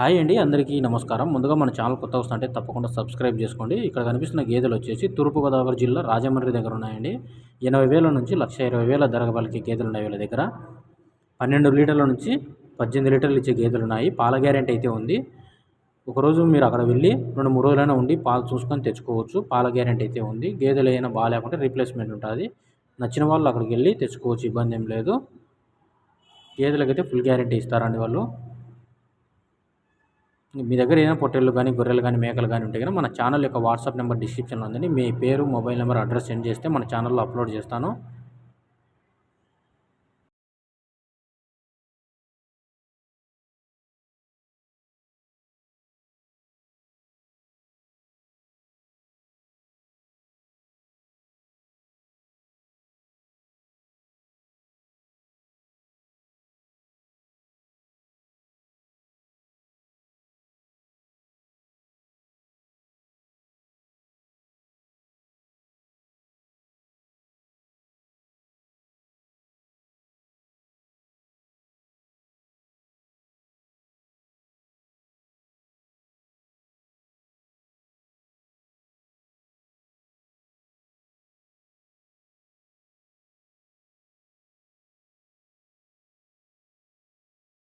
Hi అండి అందరికీ నమస్కారం. ముందుగా మన ఛానల్ కొత్త వస్తుంటే తప్పకుండా సబ్స్క్రైబ్ చేసుకోండి. ఇక్కడ కనిపిస్తున్న గేదెలు వచ్చేసి తూర్పుగోదావరి జిల్లా రాజమండ్రి దగ్గర ఉన్నాయండి. ఎనభై వేల నుంచి లక్ష ఇరవై వేల ధర వాళ్ళకి గేదెలు ఉన్నాయి వీళ్ళ దగ్గర. పన్నెండు లీటర్ల నుంచి పద్దెనిమిది లీటర్లు ఇచ్చే గేదెలు ఉన్నాయి. పాల గ్యారెంటీ అయితే ఉంది. ఒకరోజు మీరు అక్కడ వెళ్ళి రెండు మూడు రోజులైనా ఉండి పాలు చూసుకొని తెచ్చుకోవచ్చు. పాల గ్యారెంటీ అయితే ఉంది. గేదెలు అయినా బాగాలేకుంటే రీప్లేస్మెంట్ ఉంటుంది. నచ్చిన వాళ్ళు అక్కడికి వెళ్ళి తెచ్చుకోవచ్చు ఇబ్బంది ఏం లేదు. గేదెలకైతే ఫుల్ గ్యారెంటీ ఇస్తారండి వాళ్ళు. మీ దగ్గర ఏదైనా పొట్టేళ్ళు కానీ గొర్రెలు కానీ మేకలు కానీ ఉంటే కానీ మన ఛానల్ యొక్క వాట్సాప్ నెంబర్ డిస్క్రిప్షన్లో ఉందండి. మీ పేరు మొబైల్ నెంబర్ అడ్రస్ సెండ్ చేస్తే మన ఛానల్లో అప్లోడ్ చేస్తాను.